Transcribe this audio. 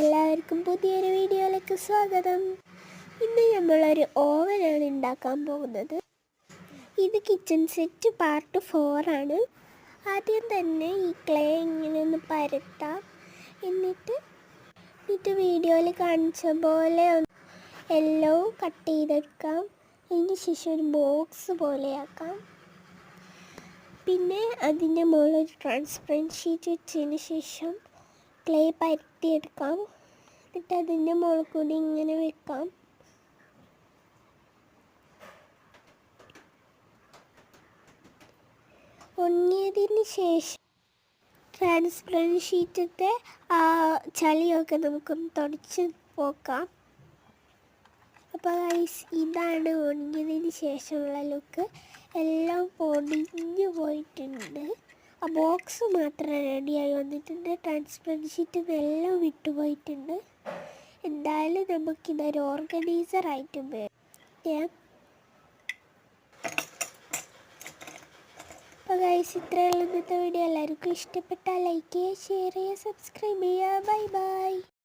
എല്ലാവർക്കും പുതിയൊരു വീഡിയോയിലേക്ക് സ്വാഗതം. ഇന്ന് നമ്മളൊരു ഓവനാണ് ഉണ്ടാക്കാൻ പോകുന്നത്. ഇത് കിച്ചൺ സെറ്റ് പാർട്ട് ഫോറാണ് ആദ്യം തന്നെ ഈ ക്ലേ ഇങ്ങനെ ഒന്ന് പരത്താം. എന്നിട്ട് എന്നിട്ട് വീഡിയോയിൽ കാണിച്ച പോലെ എല്ലോ കട്ട് ചെയ്തെടുക്കാം. അതിന് ശേഷം ഒരു ബോക്സ് പോലെയാക്കാം. പിന്നെ അതിന്റെ മുകളിൽ ഒരു ട്രാൻസ്പെറന്റ് ഷീറ്റ് വെച്ചതിന് ശേഷം ക്ലേ പരത്തിയെടുക്കാം. എന്നിട്ട് അതിന്റെ മുകളിൽ കൂടി ഇങ്ങനെ വെക്കാം. ഉണ്ണിയതിന് ശേഷം ട്രാൻസ്പെറന്റ് ആ ചളിയൊക്കെ നമുക്കൊന്ന് തുടച്ച് പോക്കാം. അപ്പോൾ ഇതാണ് ഉണങ്ങിയതിന് ശേഷമുള്ള ലുക്ക് എല്ലാം പൊടിഞ്ഞു ബോക്സ് മാത്രം റെഡിയായി വന്നിട്ടുണ്ട്. ട്രാൻസ്പെറന്റ് ഷീറ്റ് എല്ലാം വിട്ടുപോയിട്ടുണ്ട് എന്തായാലും നമുക്കിതൊരു ഓർഗനൈസർ ആയിട്ട് ഉപയോഗിക്കാം അപ്പോൾ ഗൈസ് ഇത്രയുള്ള ഇന്നത്തെ വീഡിയോ എല്ലാവർക്കും ഇഷ്ടപ്പെട്ടാൽ ലൈക്ക് ചെയ്യുക ഷെയർ ചെയ്യുക സബ്സ്ക്രൈബ് ചെയ്യുക. Bye bye